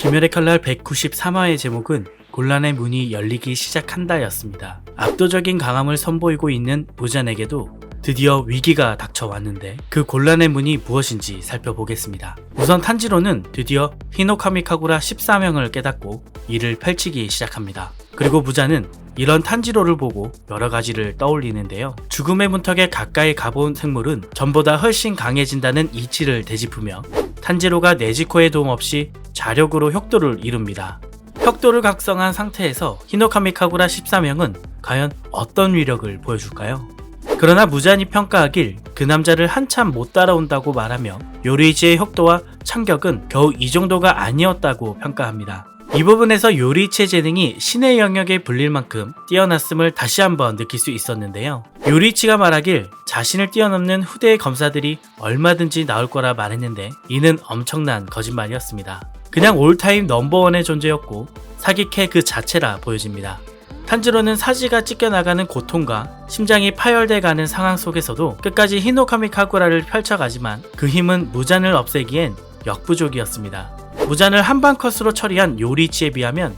귀멸의 칼날 193화의 제목은 곤란의 문이 열리기 시작한다였습니다. 압도적인 강함을 선보이고 있는 무잔에게도 드디어 위기가 닥쳐왔는데 그 곤란의 문이 무엇인지 살펴보겠습니다. 우선 탄지로는 드디어 히노카미카구라 14명을 깨닫고 이를 펼치기 시작합니다. 그리고 무자는 이런 탄지로를 보고 여러 가지를 떠올리는데요. 죽음의 문턱에 가까이 가본 생물은 전보다 훨씬 강해진다는 이치를 되짚으며 탄지로가 네지코의 도움 없이 자력으로 혁도를 이룹니다. 혁도를 각성한 상태에서 히노카미카구라 14명은 과연 어떤 위력을 보여줄까요? 그러나 무잔이 평가하길 그 남자를 한참 못 따라온다고 말하며 요리이치의 혁도와 참격은 겨우 이 정도가 아니었다고 평가합니다. 이 부분에서 요리이치의 재능이 신의 영역에 불릴 만큼 뛰어났음을 다시 한번 느낄 수 있었는데요. 요리이치가 말하길 자신을 뛰어넘는 후대의 검사들이 얼마든지 나올 거라 말했는데 이는 엄청난 거짓말이었습니다. 그냥 올타임 넘버원의 존재였고 사기캐 그 자체라 보여집니다. 탄지로는 사지가 찢겨나가는 고통과 심장이 파열돼 가는 상황 속에서도 끝까지 히노카미 카구라를 펼쳐가지만 그 힘은 무잔을 없애기엔 역부족이었습니다. 무잔을 한방 컷으로 처리한 요리치에 비하면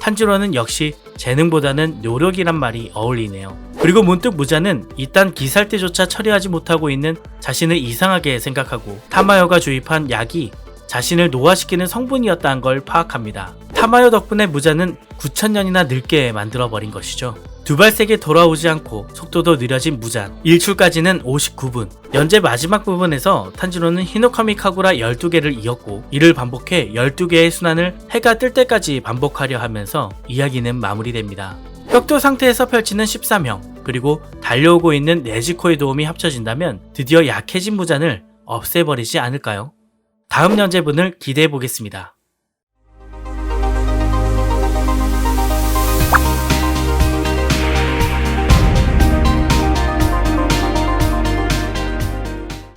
탄지로는 역시 재능보다는 노력이란 말이 어울리네요. 그리고 문득 무자는 이딴 기살 때조차 처리하지 못하고 있는 자신을 이상하게 생각하고 타마요가 주입한 약이 자신을 노화시키는 성분이었다는 걸 파악합니다. 타마요 덕분에 무자는 9천년이나 늙게 만들어버린 것이죠. 두발색에 돌아오지 않고 속도도 느려진 무잔 1출까지는 59분 연재 마지막 부분에서 탄지로는 히노카미 카구라 12개를 이었고 이를 반복해 12개의 순환을 해가 뜰 때까지 반복하려 하면서 이야기는 마무리됩니다. 혁도 상태에서 펼치는 13형 그리고 달려오고 있는 네지코의 도움이 합쳐진다면 드디어 약해진 무잔을 없애버리지 않을까요? 다음 연재분을 기대해 보겠습니다.